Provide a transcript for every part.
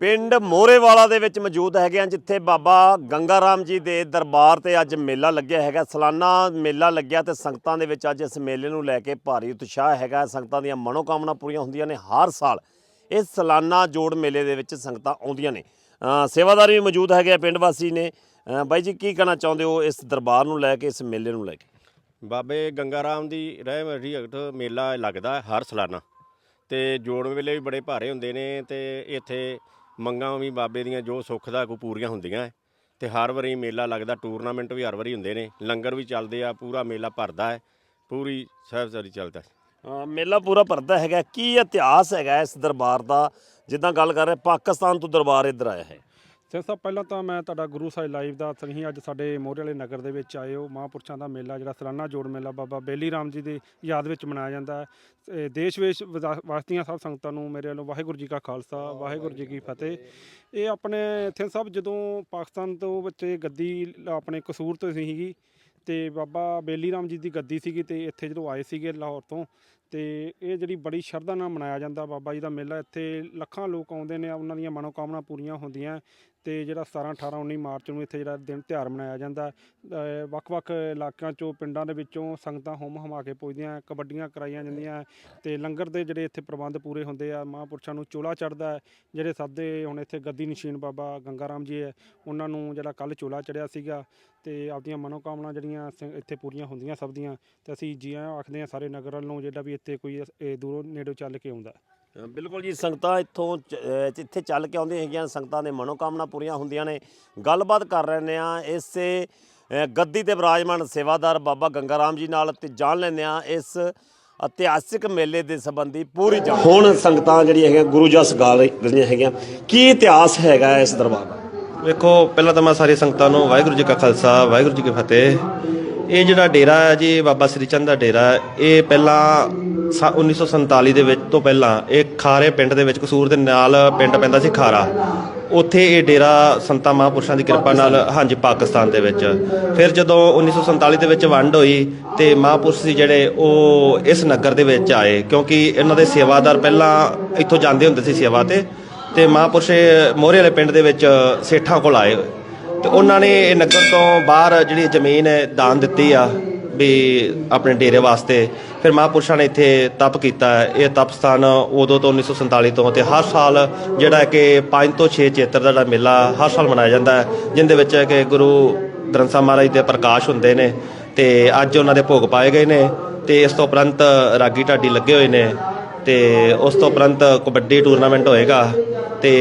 ਪਿੰਡ ਮੋਹਰੇਵਾਲਾ ਦੇ ਵਿੱਚ ਮੌਜੂਦ ਹੈਗੇ ਆ, ਜਿੱਥੇ ਬਾਬਾ ਗੰਗਾ ਰਾਮ ਜੀ ਦੇ ਦਰਬਾਰ ਤੇ ਅੱਜ ਮੇਲਾ ਲੱਗਿਆ ਹੈਗਾ। ਸਾਲਾਨਾ ਮੇਲਾ ਲੱਗਿਆ ਤੇ ਸੰਗਤਾਂ ਦੇ ਵਿੱਚ ਅੱਜ ਇਸ ਮੇਲੇ ਨੂੰ ਲੈ ਕੇ ਭਾਰੀ ਉਤਸ਼ਾਹ ਹੈਗਾ। ਸੰਗਤਾਂ ਦੀਆਂ ਮਨੋਕਾਮਨਾ ਪੂਰੀਆਂ ਹੁੰਦੀਆਂ ਨੇ ਹਰ ਸਾਲ। ਇਸ ਸਾਲਾਨਾ ਜੋੜ ਮੇਲੇ ਦੇ ਵਿੱਚ ਸੰਗਤਾਂ ਆਉਂਦੀਆਂ ਨੇ। ਸੇਵਾਦਾਰ ਵੀ ਮੌਜੂਦ ਹੈਗੇ ਆ, ਪਿੰਡ ਵਾਸੀ ਨੇ। ਬਾਈ ਜੀ, ਕੀ ਕਹਿਣਾ ਚਾਹੁੰਦੇ ਹੋ ਇਸ ਦਰਬਾਰ ਨੂੰ ਲੈ ਕੇ, ਇਸ ਮੇਲੇ ਨੂੰ ਲੈ ਕੇ? ਬਾਬੇ ਗੰਗਾ ਰਾਮ ਦੀ ਰਹਿਮਤੀ ਭਗਤ ਮੇਲਾ ਲੱਗਦਾ ਹਰ ਸਾਲਾਨਾ। ਤੇ ਜੋੜ ਵੇਲੇ ਵੀ ਬੜੇ ਭਾਰੇ ਹੁੰਦੇ ਨੇ ਤੇ ਇੱਥੇ ਮੰਗਾਂ ਵੀ ਬਾਬੇ ਦੀਆਂ ਜੋ ਸੁੱਖ ਦਾ ਕੋ ਪੂਰੀਆਂ ਹੁੰਦੀਆਂ ਹੈ ਤੇ ਹਰ ਵਾਰੀ ਮੇਲਾ ਲੱਗਦਾ ਟੂਰਨਾਮੈਂਟ ਵੀ ਹਰ ਵਾਰੀ ਹੁੰਦੇ ਨੇ। ਲੰਗਰ ਵੀ ਚੱਲਦੇ ਆ ਪੂਰਾ ਮੇਲਾ ਭਰਦਾ ਹੈ ਪੂਰੀ ਸਾਹਿਬਜ਼ਾਰੀ ਚੱਲਦਾ ਹੈ ਅ, ਮੇਲਾ ਪੂਰਾ ਭਰਦਾ ਹੈਗਾ। ਕੀ ਇਤਿਹਾਸ ਹੈਗਾ ਇਸ ਦਰਬਾਰ ਦਾ? ਜਿੱਦਾਂ ਗੱਲ ਕਰ ਰਹੇ ਪਾਕਿਸਤਾਨ ਤੋਂ ਦਰਬਾਰ ਇੱਧਰ ਆਇਆ ਹੈ। ਸਿੰਘ ਸਾਹਿਬ ਪਹਿਲਾਂ ਤਾਂ ਮੈਂ ਤੁਹਾਡਾ ਗੁਰੂ ਸਾਹਿਬ ਲਾਈਵ ਦਾ ਤੁਸੀਂ ਅੱਜ ਸਾਡੇ ਮੋਹਰੇ ਵਾਲੇ ਨਗਰ ਦੇ ਵਿੱਚ ਆਏ ਹੋ। ਮਹਾਂਪੁਰਸ਼ਾਂ ਦਾ ਮੇਲਾ, ਜਿਹੜਾ ਸਾਲਾਨਾ ਜੋੜ ਮੇਲਾ ਬਾਬਾ ਬੇਲੀ ਰਾਮ ਜੀ ਦੀ ਯਾਦ ਵਿੱਚ ਮਨਾਇਆ ਜਾਂਦਾ ਹੈ। ਇਹ ਦੇਸ਼ ਵਿਸ਼ ਵਿਦਾ- ਵਾਸੀਆਂ ਸਭ ਸੰਗਤਾਂ ਨੂੰ ਮੇਰੇ ਵੱਲੋਂ ਵਾਹਿਗੁਰੂ ਜੀ ਕਾ ਖਾਲਸਾ, ਵਾਹਿਗੁਰੂ ਜੀ ਕੀ ਫਤਿਹ। ਇਹ ਆਪਣੇ ਸਿੰਘ ਸਾਹਿਬ ਜਦੋਂ ਪਾਕਿਸਤਾਨ ਤੋਂ ਬੱਚੇ ਗੱਦੀ ਆਪਣੇ ਕਸੂਰ ਤੋਂ ਸੀਗੀ, ਤੇ ਬਾਬਾ ਬੇਲੀ ਰਾਮ ਜੀ ਦੀ ਗੱਦੀ ਸੀਗੀ ਤੇ ਇੱਥੇ ਜਦੋਂ ਆਏ ਸੀਗੇ ਲਾਹੌਰ ਤੋਂ, ਤੇ ਇਹ ਜਿਹੜੀ ਬੜੀ ਸ਼ਰਧਾ ਨਾਲ ਮਨਾਇਆ ਜਾਂਦਾ ਬਾਬਾ ਜੀ ਦਾ ਮੇਲਾ, ਇੱਥੇ ਲੱਖਾਂ ਲੋਕ ਆਉਂਦੇ ਨੇ, ਉਹਨਾਂ ਦੀਆਂ ਮਨੋਕਾਮਨਾ ਪੂਰੀਆਂ ਹੁੰਦੀਆਂ। ਤੇ ਜਿਹੜਾ 17 18 19 ਮਾਰਚ ਨੂੰ ਇੱਥੇ ਜਿਹੜਾ ਦਿਨ ਤਿਉਹਾਰ ਮਨਾਇਆ ਜਾਂਦਾ ਵੱਖ-ਵੱਖ ਇਲਾਕਿਆਂ ਚੋਂ, ਪਿੰਡਾਂ ਦੇ ਵਿੱਚੋਂ ਸੰਗਤਾਂ ਹੁਮ ਹਮਾ ਕੇ ਪੁੱਜਦੀਆਂ ਕਬੱਡੀਆਂ ਕਰਾਈਆਂ ਜਾਂਦੀਆਂ ਤੇ ਲੰਗਰ ਦੇ ਜਿਹੜੇ ਇੱਥੇ ਪ੍ਰਬੰਧ ਪੂਰੇ ਹੁੰਦੇ ਆ, ਮਹਾਂਪੁਰਸ਼ਾਂ ਨੂੰ ਚੋਲਾ ਚੜਦਾ ਹੈ। ਜਿਹੜੇ ਸਾਦੇ ਹੁਣ ਇੱਥੇ ਗੱਦੀ ਨਸ਼ੀਨ ਬਾਬਾ ਗੰਗਾ ਰਾਮ ਜੀ ਹੈ, ਉਹਨਾਂ ਨੂੰ ਜਿਹੜਾ ਕੱਲ ਚੋਲਾ ਚੜਿਆ ਸੀਗਾ ਤੇ ਆਪਦੀਆਂ ਮਨੋਕਾਮਨਾ ਜਿਹੜੀਆਂ ਸਿੰਘ- ਇੱਥੇ ਪੂਰੀਆਂ ਹੁੰਦੀਆਂ ਸਭ ਦੀਆਂ, ਤੇ ਅਸੀਂ ਜੀ ਆਇਆਂ ਆਖਦੇ ਹਾਂ ਸਾਰੇ ਨਗਰ ਵੱਲ ਨੂੰ ਜਿਹੜਾ ਵੀ ਇੱਥੇ ਕੋਈ ਦੂਰੋਂ ਨੇੜੇ ਚੱਲ ਕੇ ਆਉਂਦਾ। ਬਿਲਕੁਲ ਜੀ ਸੰਗਤਾਂ ਇੱਥੋਂ ਚ- ਅ, ਇੱਥੇ ਚੱਲ ਕੇ ਆਉਂਦੀਆਂ ਹੈਗੀਆਂ ਸੰਗਤਾਂ ਦੇ ਮਨੋਕਾਮਨਾ ਪੂਰੀਆਂ ਹੁੰਦੀਆਂ ਨੇ। ਗੱਲਬਾਤ ਕਰ ਰਹੇ ਨੇ ਆ ਇਸੇ ਗੱਦੀ ਤੇ ਵਿਰਾਜਮਾਨ ਸੇਵਾਦਾਰ ਬਾਬਾ ਗੰਗਾ ਰਾਮ ਜੀ ਨਾਲ ਤੇ ਜਾਣ ਲੈਂਦੇ ਆ ਇਸ ਇਤਿਹਾਸਿਕ ਮੇਲੇ ਦੇ ਸੰਬੰਧੀ ਪੂਰੀ ਜਾਣ ਹੁਣ ਸੰਗਤਾਂ ਜਿਹੜੀ ਹੈਗੀਆਂ ਗੁਰੂ ਜਸ ਗਾ ਰਹੀਆਂ ਹੈਗੀਆਂ ਕੀ ਇਤਿਹਾਸ ਹੈਗਾ ਇਸ ਦਰਬਾਰ ਦਾ? ਵੇਖੋ ਪਹਿਲਾਂ ਤਾਂ ਮੈਂ ਸਾਰੀ ਸੰਗਤਾਂ ਨੂੰ ਵਾਹਿਗੁਰੂ ਜੀ ਕਾ ਖਾਲਸਾ ਵਾਹਿਗੁਰੂ ਜੀ ਕੀ ਫਤਿਹ। ਇਹ ਜਿਹੜਾ ਡੇਰਾ ਹੈ ਜੀ ਬਾਬਾ ਸ੍ਰੀ ਚੰਦ ਦਾ ਡੇਰਾ ਹੈ, ਇਹ ਪਹਿਲਾਂ 1947 ਦੇ ਵਿੱਚ ਤੋਂ ਪਹਿਲਾਂ ਇਹ ਖਾਰੇ ਪਿੰਡ ਦੇ ਵਿੱਚ ਕਸੂਰ ਦੇ ਨਾਲ ਪਿੰਡ ਪੈਂਦਾ ਸੀ ਖਾਰਾ। ਉੱਥੇ ਇਹ ਡੇਰਾ ਸੰਤਾਂ ਮਹਾਂਪੁਰਸ਼ਾਂ ਦੀ ਕਿਰਪਾ ਨਾਲ, ਹਾਂਜੀ, ਪਾਕਿਸਤਾਨ ਦੇ ਵਿੱਚ। ਫਿਰ ਜਦੋਂ 1947 ਦੇ ਵਿੱਚ ਵੰਡ ਹੋਈ ਤੇ ਮਹਾਂਪੁਰਸ਼ ਸੀ ਜਿਹੜੇ, ਉਹ ਇਸ ਨਗਰ ਦੇ ਵਿੱਚ ਆਏ ਕਿਉਂਕਿ ਇਹਨਾਂ ਦੇ ਸੇਵਾਦਾਰ ਪਹਿਲਾਂ ਇੱਥੋਂ ਜਾਂਦੇ ਹੁੰਦੇ ਸੀ ਸੇਵਾ ਤੇ ਤੇ ਮਹਾਂਪੁਰਸ਼ ਮੋਹਰੇ ਵਾਲੇ ਪਿੰਡ ਦੇ ਵਿੱਚ ਸੇਠਾਂ ਕੋਲ ਆਏ। ਤੇ ਉਹਨਾਂ ਨੇ ਇਹ ਨਗਰ ਤੋਂ ਬਾਹਰ ਜਿਹੜੀ ਜ਼ਮੀਨ ਹੈ, ਦਾਨ ਦਿੱਤੀ ਆ। ਵੀ ਆਪਣੇ ਡੇਰੇ ਵਾਸਤੇ। ਫਿਰ ਮਹਾਂਪੁਰਸ਼ਾਂ ਨੇ ਇੱਥੇ ਤਪ ਕੀਤਾ। ਇਹ ਤਪ ਸਥਾਨ ਉਦੋਂ ਤੋਂ 1947 ਤੋਂ ਤੇ ਹਰ ਸਾਲ ਜਿਹੜਾ ਕਿ 5 ਤੋਂ 6 ਚੇਤਰ ਦਾ ਜਿਹੜਾ ਮੇਲਾ ਹਰ ਸਾਲ ਮਨਾਇਆ ਜਾਂਦਾ ਹੈ, ਜਿੰਦੇ ਵਿੱਚ ਕਿ ਗੁਰੂ ਗ੍ਰੰਥ ਸਾਹਿਬ ਮਹਾਰਾਜ ਦੇ ਪ੍ਰਕਾਸ਼ ਹੁੰਦੇ ਨੇ ਤੇ ਅੱਜ ਉਹਨਾਂ ਦੇ ਭੋਗ ਪਾਏ ਗਏ ਨੇ ਤੇ ਇਸ ਤੋਂ ਉਪਰੰਤ ਰਾਗੀ ਢਾਡੀ ਲੱਗੇ ਹੋਏ ਨੇ। ਤੇ ਉਸ ਤੋਂ ਉਪਰੰਤ ਕਬੱਡੀ ਟੂਰਨਾਮੈਂਟ ਹੋਏਗਾ ਤੇ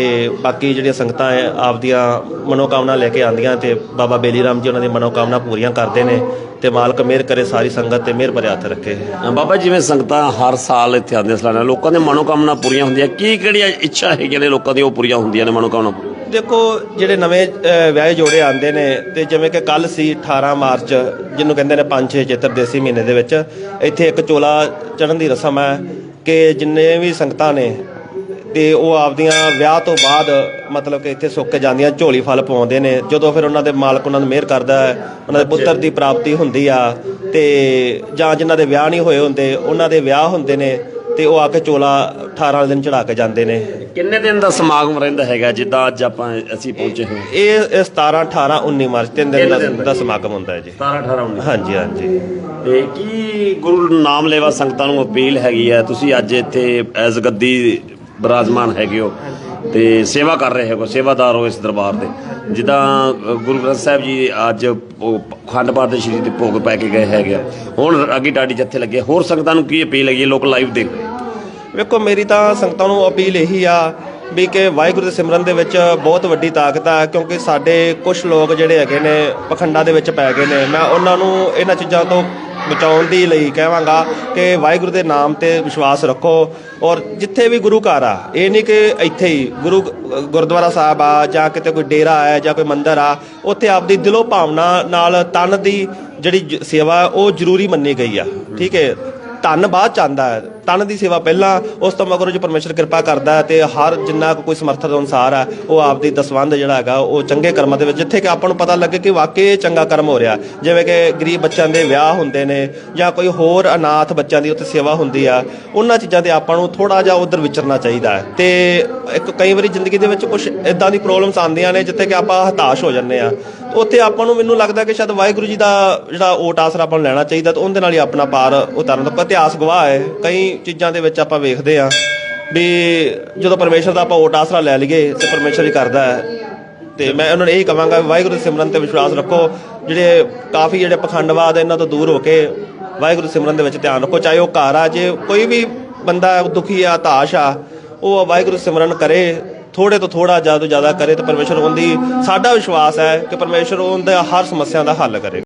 ਬਾਕੀ ਜਿਹੜੀਆਂ ਸੰਗਤਾਂ ਹੈ ਆਪਦੀਆਂ ਮਨੋਕਾਮਨਾ ਲੈ ਕੇ ਆਉਂਦੀਆਂ ਤੇ ਬਾਬਾ ਬੇਲੀ ਰਾਮ ਜੀ ਉਹਨਾਂ ਦੀ ਮਨੋਕਾਮਨਾ ਪੂਰੀਆਂ ਕਰਦੇ ਨੇ ਤੇ ਮਾਲਕ ਮਿਹਰ ਕਰੇ ਸਾਰੀ ਸੰਗਤ ਤੇ ਮਿਹਰ ਭਰੇ ਹੱਥ ਰੱਖੇ। ਬਾਬਾ ਜਿਵੇਂ ਸੰਗਤਾਂ ਹਰ ਸਾਲ ਇੱਥੇ ਆਉਂਦੀਆਂ ਸਾਲਾਨਾ ਲੋਕਾਂ ਦੇ ਮਨੋਕਾਮਨਾ ਪੂਰੀਆਂ ਹੁੰਦੀਆਂ ਕੀ ਕਿਹੜੀਆਂ ਇੱਛਾ ਹੈਗੀਆਂ ਨੇ ਲੋਕਾਂ ਦੀਆਂ ਉਹ ਪੂਰੀਆਂ ਹੁੰਦੀਆਂ ਨੇ ਮਨੋਕਾਮਨਾ ਦੇਖੋ ਜਿਹੜੇ ਨਵੇਂ ਵਿਆਹੇ ਜੋੜੇ ਆਉਂਦੇ ਨੇ ਤੇ ਜਿਵੇਂ ਕਿ ਕੱਲ ਸੀ 18 ਮਾਰਚ ਜਿਹਨੂੰ ਕਹਿੰਦੇ ਨੇ 5-6 ਚੇਤਰ ਦੇਸੀ ਮਹੀਨੇ ਦੇ ਵਿੱਚ ਇੱਥੇ ਇੱਕ ਚੋਲਾ ਚੜਨ ਦੀ ਰਸਮ ਹੈ ਕਿ ਜਿੰਨੇ ਵੀ ਸੰਗਤਾਂ ਨੇ ਤੇ ਉਹ ਆਪਦੀਆਂ ਵਿਆਹ ਤੋਂ ਬਾਅਦ ਮਤਲਬ ਕਿ ਇੱਥੇ ਸੁੱਕ ਕੇ ਜਾਂਦੀਆਂ ਝੋਲੀ ਫਲ ਪਾਉਂਦੇ ਨੇ। ਜਦੋਂ ਫਿਰ ਉਹਨਾਂ ਦੇ ਮਾਲਕ ਉਹਨਾਂ ਨੂੰ ਮਿਹਰ ਕਰਦਾ ਹੈ ਉਹਨਾਂ ਦੇ ਪੁੱਤਰ ਦੀ ਪ੍ਰਾਪਤੀ ਹੁੰਦੀ ਆ ਤੇ ਜਾਂ ਜਿਨ੍ਹਾਂ ਦੇ ਵਿਆਹ ਨਹੀਂ ਹੋਏ ਹੁੰਦੇ ਉਹਨਾਂ ਦੇ ਵਿਆਹ ਹੁੰਦੇ ਨੇ। ਤੇ ਉਹ ਆ ਕੇ ਚੋਲਾ 18 ਵਾਲੇ ਦਿਨ ਚੜਾ ਕੇ ਜਾਂਦੇ ਨੇ। ਕਿੰਨੇ ਦਿਨ ਦਾ ਸਮਾਗਮ ਰਹਿੰਦਾ ਹੈਗਾ ਜਿੱਦਾਂ ਅੱਜ ਆਪਾਂ ਅਸੀਂ ਪਹੁੰਚੇ ਹਾਂ ਇਹ ਇਹ 17 18 19 ਮਾਰਚ ਤਿੰਨ ਦਿਨ ਦਾ- ਦਾ ਸਮਾਗਮ ਹੁੰਦਾ ਹੈ ਜੀ। 17 18 19 ਹਾਂਜੀ ਹਾਂਜੀ। ਤੇ ਕੀ ਗੁਰੂ ਨਾਮ ਲੈਵਾ ਸੰਗਤਾਂ ਨੂੰ ਅਪੀਲ ਹੈਗੀ ਹੈ? ਤੁਸੀਂ ਅੱਜ ਇੱਥੇ ਐਜ਼ ਗੱਦੀ ਬਰਾਜਮਾਨ ਹੈਗੇ ਹੋ ਤੇ ਸੇਵਾ ਕਰ ਰਹੇ ਹੋ ਸੇਵਾਦਾਰ ਹੋ ਇਸ ਦਰਬਾਰ ਦੇ। ਜਿੱਦਾਂ ਅ, ਗੁਰੂ ਗ੍ਰੰਥ ਸਾਹਿਬ ਜੀ ਅੱਜ ਉਹ ਖੰਡ ਪਾਠ ਦੇ ਸ਼੍ਰੀ ਦੇ ਭੋਗ ਪੈ ਕੇ ਗਏ ਹੈਗੇ ਆ। ਹੁਣ ਅੱਗੇ ਟਾਡੀ ਜੱਥੇ ਲੱਗੇ। ਹੋਰ ਸੰਗਤਾਂ ਨੂੰ ਕੀ ਅਪੀਲ ਹੈਗੀ ਹੈ? ਲੋਕ ਲਾਈਵ ਦੇਖ। ਰਹੇ ਵੇਖੋ, ਮੇਰੀ ਤਾਂ ਸੰਗਤਾਂ ਨੂੰ ਅਪੀਲ ਇਹੀ ਆ ਵੀ ਕਿ ਵਾਹਿਗੁਰੂ ਦੇ ਸਿਮਰਨ ਦੇ ਵਿੱਚ ਬਹੁਤ ਵੱਡੀ ਤਾਕਤ ਆ, ਕਿਉਂਕਿ ਸਾਡੇ ਕੁਝ ਲੋਕ ਜਿਹੜੇ ਹੈਗੇ ਨੇ, ਪਖੰਡਾਂ ਦੇ ਵਿੱਚ ਪੈ ਗਏ ਨੇ। ਮੈਂ ਉਹਨਾਂ ਨੂੰ ਇਹਨਾਂ ਚੀਜ਼ਾਂ ਤੋਂ ਬਚਾਉਣ ਦੀ ਲਈ ਕਹਾਂਗਾ ਕਿ ਵਾਹਿਗੁਰੂ ਦੇ ਨਾਮ ਤੇ ਵਿਸ਼ਵਾਸ ਰੱਖੋ ਔਰ ਜਿੱਥੇ ਵੀ ਗੁਰੂ ਘਰ ਆ, ਇਹ ਨਹੀਂ ਕਿ ਇੱਥੇ ਹੀ ਗੁਰੂ, ਗੁਰਦੁਆਰਾ ਸਾਹਿਬ ਆ ਜਾਂ ਕਿਤੇ ਕੋਈ ਡੇਰਾ ਹੈ ਜਾਂ ਕੋਈ ਮੰਦਿਰ ਆ, ਉੱਥੇ ਆਪਦੀ ਦਿਲੋਂ ਭਾਵਨਾ ਨਾਲ ਤਨ ਦੀ ਜਿਹੜੀ ਜ- ਸੇਵਾ, ਉਹ ਜ਼ਰੂਰੀ ਮੰਨੀ ਗਈ ਆ। ਠੀਕ ਹੈ? ਧਨ ਬਾਅਦ ਚ ਆਉਂਦਾ ਹੈ। ਤਨ ਦੀ ਸੇਵਾ ਪਹਿਲਾਂ ਉਸ ਤੋਂ ਮਗਰੋਂ ਜੋ ਪਰਮੇਸ਼ਰ ਕਿਰਪਾ ਕਰਦਾ ਹੈ ਤੇ ਹਰ ਜਿੰਨਾ ਕੁ ਕੋਈ ਸਮਰਥਨ ਦੇ ਅਨੁਸਾਰ ਹੈ, ਉਹ ਆਪਦੀ ਦਸਵੰਧ ਜਿਹੜਾ ਹੈਗਾ, ਉਹ ਚੰਗੇ ਕਰਮਾਂ ਦੇ ਵਿੱਚ, ਜਿੱਥੇ ਕਿ ਆਪਾਂ ਨੂੰ ਪਤਾ ਲੱਗੇ ਕਿ ਵਾਕਈ ਚੰਗਾ ਕਰਮ ਹੋ ਰਿਹਾ ਜਿਵੇਂ ਕਿ ਗਰੀਬ ਬੱਚਿਆਂ ਦੇ ਵਿਆਹ ਹੁੰਦੇ ਨੇ ਜਾਂ ਕੋਈ ਹੋਰ ਅਨਾਥ ਬੱਚਿਆਂ ਦੀ ਉੱਥੇ ਸੇਵਾ ਹੁੰਦੀ ਆ, ਉਹਨਾਂ ਚੀਜ਼ਾਂ ਤੇ ਆਪਾਂ ਨੂੰ ਥੋੜਾ ਜਿਹਾ ਉਧਰ ਵਿਚਰਨਾ ਚਾਹੀਦਾ ਹੈ। ਤੇ ਇੱਕ ਕਈ ਵਾਰੀ ਜ਼ਿੰਦਗੀ ਦੇ ਵਿੱਚ ਕੁਝ ਇਦਾਂ ਦੀ ਪ੍ਰੋਬਲਮਸ ਆਉਂਦੀਆਂ ਨੇ, ਜਿੱਥੇ ਕਿ ਆਪਾਂ ਹਤਾਸ਼ ਹੋ ਜਾਂਦੇ ਆ ਉੱਥੇ ਆਪਾਂ ਨੂੰ ਮੈਨੂੰ ਲੱਗਦਾ ਕਿ ਸ਼ਾਇਦ ਵਾਹਿਗੁਰੂ ਜੀ ਦਾ ਜਿਹੜਾ ਓਟ ਆਸਰਾ ਆਪਾਂ ਨੂੰ ਲੈਣਾ ਚਾਹੀਦਾ ਤੇ ਉਹਦੇ ਨਾਲ ਹੀ ਆਪਣਾ ਪਾਰ ਉਤਾਰਨ ਦਾ ਇਤਿਹਾਸ ਗਵਾਹ ਹੈ। ਕਈ ਚੀਜ਼ਾਂ ਦੇ ਵਿੱਚ ਆਪਾਂ ਵੇਖਦੇ ਆ ਵੀ ਜਦੋਂ ਪਰਮੇਸ਼ਰ ਦਾ ਆਪਾਂ ਓਟ ਆਸਰਾ ਲੈ ਲਈਏ ਤੇ ਪਰਮੇਸ਼ਰ ਹੀ ਕਰਦਾ ਹੈ। ਤੇ ਮੈਂ ਉਹਨਾਂ ਨੂੰ ਇਹ ਕਹਾਂਗਾ ਵੀ ਵਾਹਿਗੁਰੂ ਦੇ ਸਿਮਰਨ ਤੇ ਵਿਸ਼ਵਾਸ ਰੱਖੋ। ਜਿਹੜੇ ਕਾਫੀ ਜਿਹੜੇ ਪਖੰਡਵਾਦ ਇਹਨਾਂ ਤੋਂ ਦੂਰ ਹੋ ਕੇ ਵਾਹਿਗੁਰੂ ਸਿਮਰਨ ਦੇ ਵਿੱਚ ਧਿਆਨ ਰੱਖੋ। ਚਾਹੇ ਉਹ ਘਰ ਆ, ਜੇ ਕੋਈ ਵੀ ਬੰਦਾ ਦੁਖੀ ਆ ਹਤਾਸ਼ ਆ, ਉਹ ਵਾਹਿਗੁਰੂ ਸਿਮਰਨ ਕਰੇ। ਥੋੜੇ ਤੋਂ ਥੋੜਾ ਜ਼ਿਆਦਾ ਤੋਂ ਜ਼ਿਆਦਾ ਕਰੇ ਤਾਂ ਪਰਮੇਸ਼ਰ ਉਹਦੀ ਸਾਡਾ ਵਿਸ਼ਵਾਸ ਹੈ ਕਿ ਪਰਮੇਸ਼ਰ ਉਹਦਾ ਹਰ ਸਮੱਸਿਆ ਦਾ ਹੱਲ ਕਰੇ।